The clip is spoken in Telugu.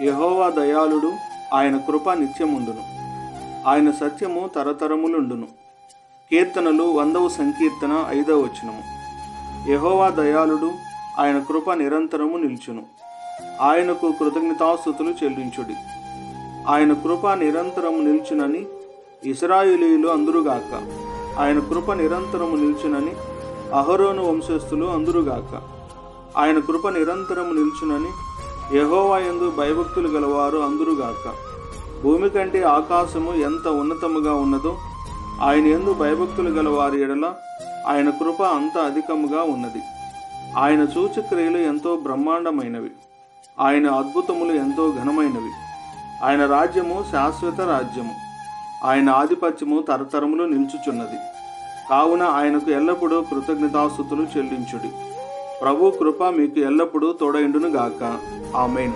యహోవా దయాళుడు ఆయన కృప నిత్యముండును. ఆయన సత్యము తరతరములుండును. కీర్తనలు వందవ సంకీర్తన ఐదవ వచనము. యహోవా దయాళుడు ఆయన కృప నిరంతరము నిల్చును. ఆయనకు కృతజ్ఞతాస్థుతులు చెల్లించుడి. ఆయన కృప నిరంతరము నిల్చునని ఇస్రాయేలీయులు అందురుగాక. ఆయన కృప నిరంతరము నిల్చునని అహరోను వంశస్థులు అందురుగాక. ఆయన కృప నిరంతరము నిల్చునని యెహోవా ఎందు భయభక్తులు గలవారు అందురుగాక భూమి కంటే ఆకాశము ఎంత ఉన్నతముగా ఉన్నదో ఆయన ఎందు భయభక్తులు గల వారి ఎడల ఆయన కృప అంత అధికముగా ఉన్నది. ఆయన సూచక్రియలు ఎంతో బ్రహ్మాండమైనవి. ఆయన అద్భుతములు ఎంతో ఘనమైనవి. ఆయన రాజ్యము శాశ్వత రాజ్యము. ఆయన ఆధిపత్యము తరతరములు నిల్చుచున్నది. కావున ఆయనకు ఎల్లప్పుడూ కృతజ్ఞతాస్థుతులు చెల్లించుడి. ప్రభు కృప మీకు ఎల్లప్పుడూ తోడైండును గాక ఆమెన్.